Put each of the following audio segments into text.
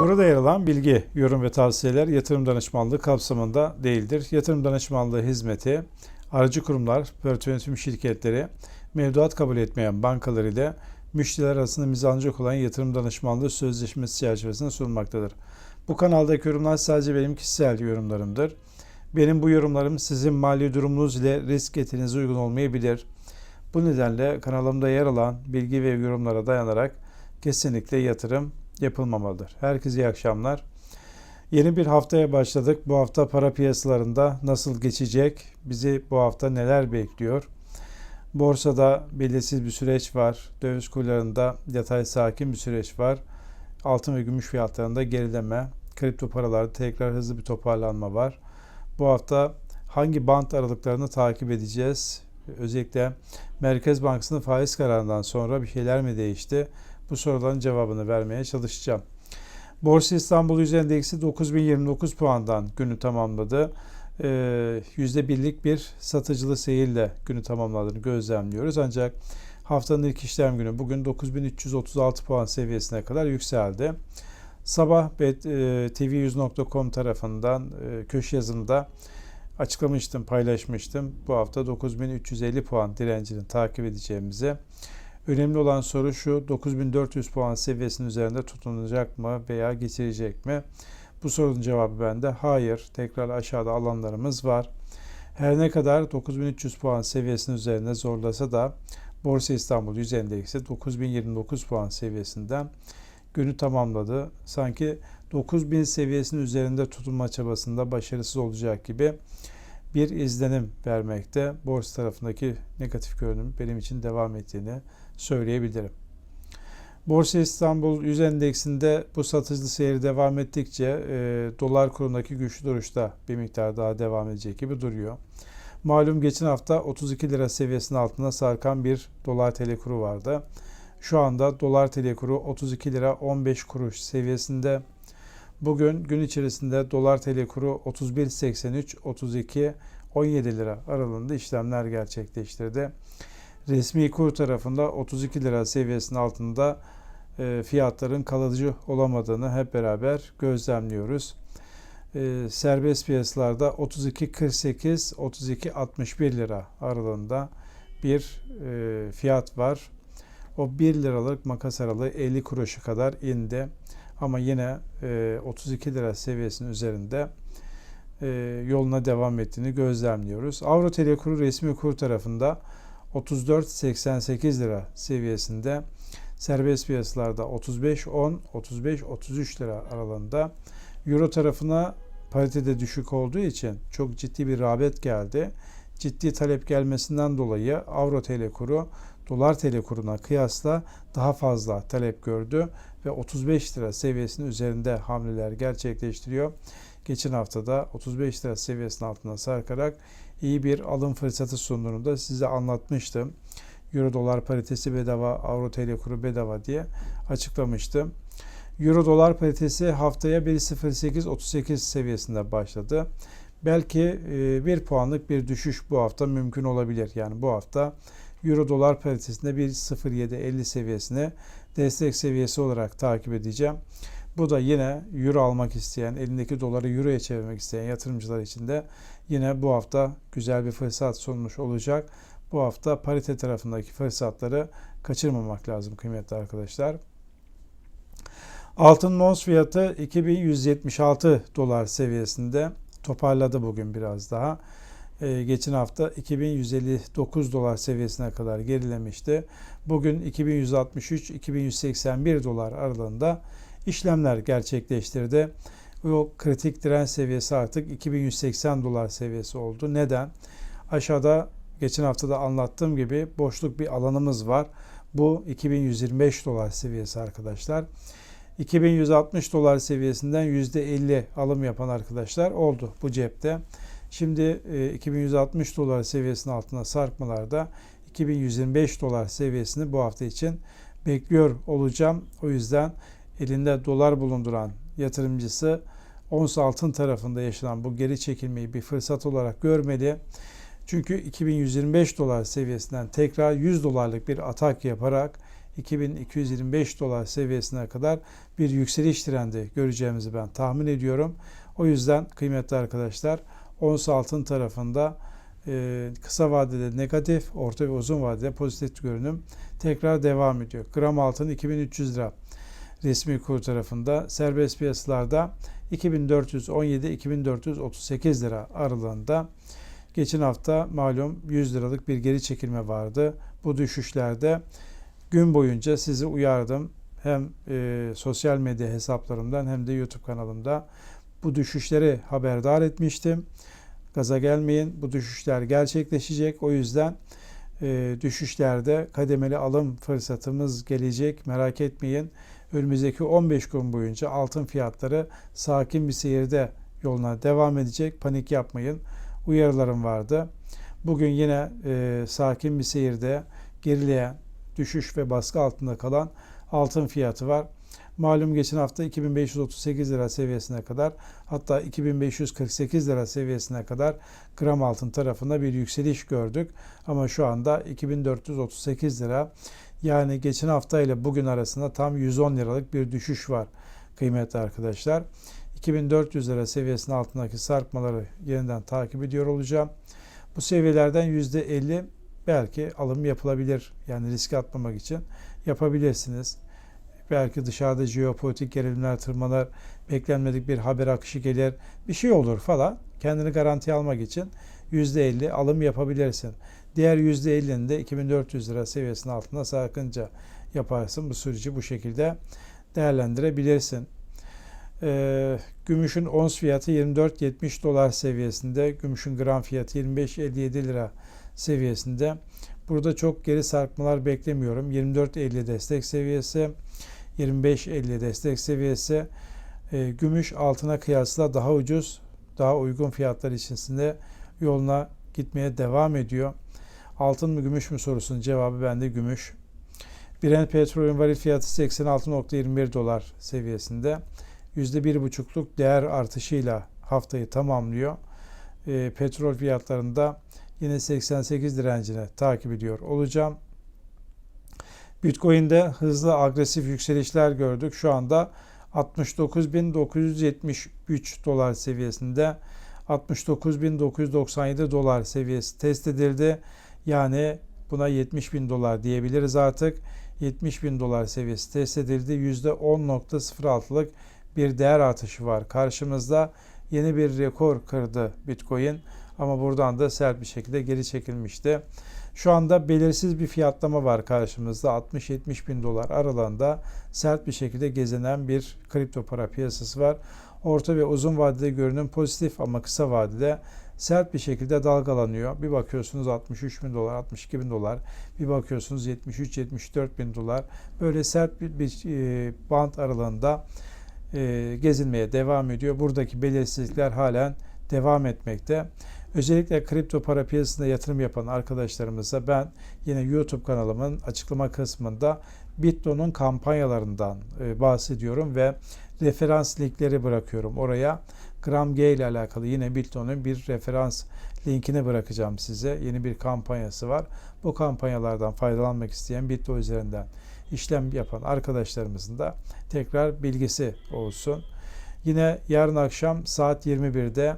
Burada yer alan bilgi, yorum ve tavsiyeler yatırım danışmanlığı kapsamında değildir. Yatırım danışmanlığı hizmeti aracı kurumlar, yönetim şirketleri, mevduat kabul etmeyen bankalar ile müşteriler arasında mizancık olan yatırım danışmanlığı sözleşmesi çerçevesinde sunulmaktadır. Bu kanaldaki yorumlar sadece benim kişisel yorumlarımdır. Benim bu yorumlarım sizin mali durumunuz ile risk etinize uygun olmayabilir. Bu nedenle kanalımda yer alan bilgi ve yorumlara dayanarak kesinlikle yatırım yapılmamalıdır. Herkese iyi akşamlar. Yeni bir haftaya başladık. Bu hafta para piyasalarında nasıl geçecek? Bizi bu hafta neler bekliyor? Borsada belirsiz bir süreç var. Döviz kurlarında yatay sakin bir süreç var. Altın ve gümüş fiyatlarında gerileme. Kripto paralarda tekrar hızlı bir toparlanma var. Bu hafta hangi bant aralıklarını takip edeceğiz? Özellikle Merkez Bankası'nın faiz kararından sonra bir şeyler mi değişti? Bu soruların cevabını vermeye çalışacağım. Borsa İstanbul Yüz Endeksi 9029 puandan günü tamamladı. %1'lik bir satıcılı seyirle günü tamamladığını gözlemliyoruz. Ancak haftanın ilk işlem günü bugün 9336 puan seviyesine kadar yükseldi. Sabah tv100.com tarafından köşe yazımda açıklamıştım, paylaşmıştım. Bu hafta 9350 puan direncini takip edeceğimizi. Önemli olan soru şu 9400 puan seviyesinin üzerinde tutunacak mı veya geçirecek mi? Bu sorunun cevabı bende hayır. Tekrar aşağıda alanlarımız var. Her ne kadar 9300 puan seviyesinin üzerinde zorlasa da Borsa İstanbul 100 endeksi 9029 puan seviyesinden günü tamamladı. Sanki 9000 seviyesinin üzerinde tutunma çabasında başarısız olacak gibi bir izlenim vermekte. Borsa tarafındaki negatif görünüm benim için devam ettiğini söyleyebilirim. Borsa İstanbul 100 endeksinde bu satıcılı seyir devam ettikçe e, dolar kurundaki güçlü duruşta bir miktar daha devam edecek gibi duruyor. Malum geçen hafta 32 lira seviyesinin altında sarkan bir dolar TL kuru vardı. Şu anda dolar TL kuru 32 lira 15 kuruş seviyesinde. Bugün gün içerisinde dolar TL kuru 31.83 32 17 lira aralığında işlemler gerçekleştirdi. Resmi kur tarafında 32 lira seviyesinin altında e, fiyatların kalıcı olamadığını hep beraber gözlemliyoruz. E, serbest piyasalarda 32.48 32.61 lira aralığında bir e, fiyat var. O 1 liralık makas aralığı 50 kuruşu kadar indi. Ama yine 32 lira seviyesinin üzerinde yoluna devam ettiğini gözlemliyoruz. Avro TL kuru resmi kur tarafında 34.88 lira seviyesinde serbest piyasalarda 35.10 35-33 lira aralığında Euro tarafına paritede düşük olduğu için çok ciddi bir rağbet geldi. Ciddi talep gelmesinden dolayı Avro TL kuru dolar TL kuruna kıyasla daha fazla talep gördü ve 35 lira seviyesinin üzerinde hamleler gerçekleştiriyor. Geçen haftada 35 lira seviyesinin altına sarkarak iyi bir alım fırsatı sunduğunu size anlatmıştım. Euro dolar paritesi bedava, Avro TL kuru bedava diye açıklamıştım. Euro dolar paritesi haftaya 1.0838 seviyesinde başladı. Belki e, bir puanlık bir düşüş bu hafta mümkün olabilir. Yani bu hafta Euro dolar paritesinde 1.0750 seviyesine destek seviyesi olarak takip edeceğim. Bu da yine euro almak isteyen, elindeki doları euroya çevirmek isteyen yatırımcılar için de yine bu hafta güzel bir fırsat sunmuş olacak. Bu hafta parite tarafındaki fırsatları kaçırmamak lazım kıymetli arkadaşlar. Altın ons fiyatı 2176 dolar seviyesinde toparladı bugün biraz daha. Ee, geçen hafta 2159 dolar seviyesine kadar gerilemişti. Bugün 2163-2181 dolar aralığında işlemler gerçekleştirdi. O kritik direnç seviyesi artık 2180 dolar seviyesi oldu. Neden? Aşağıda geçen hafta da anlattığım gibi boşluk bir alanımız var. Bu 2125 dolar seviyesi arkadaşlar. 2160 dolar seviyesinden %50 alım yapan arkadaşlar oldu bu cepte. Şimdi 2160 dolar seviyesinin altına sarkmalarda 2125 dolar seviyesini bu hafta için bekliyor olacağım. O yüzden elinde dolar bulunduran yatırımcısı ons altın tarafında yaşanan bu geri çekilmeyi bir fırsat olarak görmeli. Çünkü 2125 dolar seviyesinden tekrar 100 dolarlık bir atak yaparak 2225 dolar seviyesine kadar bir yükseliş trendi göreceğimizi ben tahmin ediyorum. O yüzden kıymetli arkadaşlar ons altın tarafında e, kısa vadede negatif, orta ve uzun vadede pozitif görünüm tekrar devam ediyor. Gram altın 2300 lira resmi kur tarafında serbest piyasalarda 2417-2438 lira aralığında. Geçen hafta malum 100 liralık bir geri çekilme vardı. Bu düşüşlerde gün boyunca sizi uyardım. Hem e, sosyal medya hesaplarımdan hem de YouTube kanalımda bu düşüşleri haberdar etmiştim. Gaza gelmeyin. Bu düşüşler gerçekleşecek. O yüzden e, düşüşlerde kademeli alım fırsatımız gelecek. Merak etmeyin. Önümüzdeki 15 gün boyunca altın fiyatları sakin bir seyirde yoluna devam edecek. Panik yapmayın. Uyarılarım vardı. Bugün yine e, sakin bir seyirde gerileyen, düşüş ve baskı altında kalan altın fiyatı var. Malum geçen hafta 2538 lira seviyesine kadar hatta 2548 lira seviyesine kadar gram altın tarafında bir yükseliş gördük. Ama şu anda 2438 lira yani geçen hafta ile bugün arasında tam 110 liralık bir düşüş var kıymetli arkadaşlar. 2400 lira seviyesinin altındaki sarkmaları yeniden takip ediyor olacağım. Bu seviyelerden %50 belki alım yapılabilir. Yani risk atmamak için yapabilirsiniz. Belki dışarıda jeopolitik gerilimler tırmalar, beklenmedik bir haber akışı gelir, bir şey olur falan. Kendini garanti almak için %50 alım yapabilirsin. Diğer %50'nin de 2400 lira seviyesinin altında sakınca yaparsın. Bu süreci bu şekilde değerlendirebilirsin. Ee, gümüşün ons fiyatı 24.70 dolar seviyesinde. Gümüşün gram fiyatı 25.57 lira seviyesinde. Burada çok geri sarkmalar beklemiyorum. 24.50 destek seviyesi, 25.50 destek seviyesi. Ee, gümüş altına kıyasla daha ucuz, daha uygun fiyatlar içerisinde yoluna gitmeye devam ediyor. Altın mı gümüş mü sorusunun cevabı bende gümüş. Brent petrolün varil fiyatı 86.21 dolar seviyesinde. %1,5'luk değer artışıyla haftayı tamamlıyor. E, petrol fiyatlarında yine 88 direncine takip ediyor olacağım. Bitcoin'de hızlı agresif yükselişler gördük. Şu anda 69.973 dolar seviyesinde 69.997 dolar seviyesi test edildi. Yani buna 70 bin dolar diyebiliriz artık. 70 bin dolar seviyesi test edildi. %10.06'lık bir değer artışı var. Karşımızda yeni bir rekor kırdı Bitcoin ama buradan da sert bir şekilde geri çekilmişti. Şu anda belirsiz bir fiyatlama var karşımızda. 60-70 bin dolar aralığında sert bir şekilde gezinen bir kripto para piyasası var. Orta ve uzun vadede görünüm pozitif ama kısa vadede sert bir şekilde dalgalanıyor. Bir bakıyorsunuz 63 bin dolar, 62 bin dolar. Bir bakıyorsunuz 73-74 bin dolar. Böyle sert bir, bir e, band aralığında e, gezinmeye devam ediyor. Buradaki belirsizlikler halen devam etmekte. Özellikle kripto para piyasasında yatırım yapan arkadaşlarımıza ben yine YouTube kanalımın açıklama kısmında Bitlo'nun kampanyalarından e, bahsediyorum ve referans linkleri bırakıyorum oraya. Gram G ile alakalı yine Bitlo'nun bir referans linkini bırakacağım size. Yeni bir kampanyası var. Bu kampanyalardan faydalanmak isteyen Bitlo üzerinden işlem yapan arkadaşlarımızın da tekrar bilgisi olsun. Yine yarın akşam saat 21'de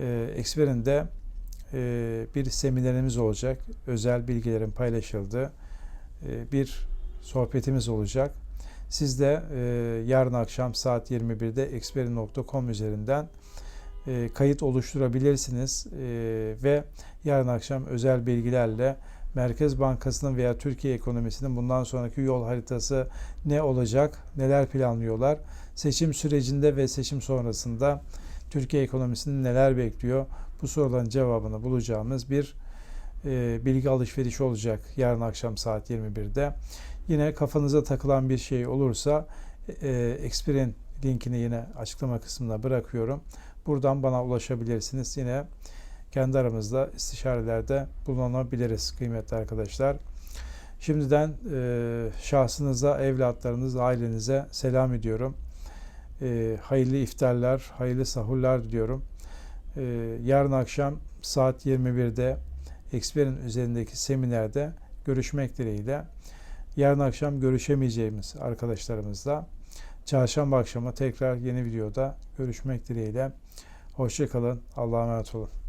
e, Exper'inde e, bir seminerimiz olacak. Özel bilgilerin paylaşıldığı e, bir sohbetimiz olacak. Siz de e, yarın akşam saat 21'de experin.com üzerinden e, kayıt oluşturabilirsiniz e, ve yarın akşam özel bilgilerle Merkez Bankası'nın veya Türkiye ekonomisinin bundan sonraki yol haritası ne olacak, neler planlıyorlar, seçim sürecinde ve seçim sonrasında Türkiye ekonomisinin neler bekliyor, bu soruların cevabını bulacağımız bir e, bilgi alışverişi olacak yarın akşam saat 21'de. Yine kafanıza takılan bir şey olursa e, Exper'in linkini yine açıklama kısmına bırakıyorum. Buradan bana ulaşabilirsiniz. Yine kendi aramızda istişarelerde bulunabiliriz kıymetli arkadaşlar. Şimdiden e, şahsınıza, evlatlarınız, ailenize selam ediyorum. E, hayırlı iftarlar, hayırlı sahurlar diliyorum. E, yarın akşam saat 21'de Expert'in üzerindeki seminerde görüşmek dileğiyle. Yarın akşam görüşemeyeceğimiz arkadaşlarımızla çarşamba akşamı tekrar yeni videoda görüşmek dileğiyle. Hoşçakalın. Allah'a emanet olun.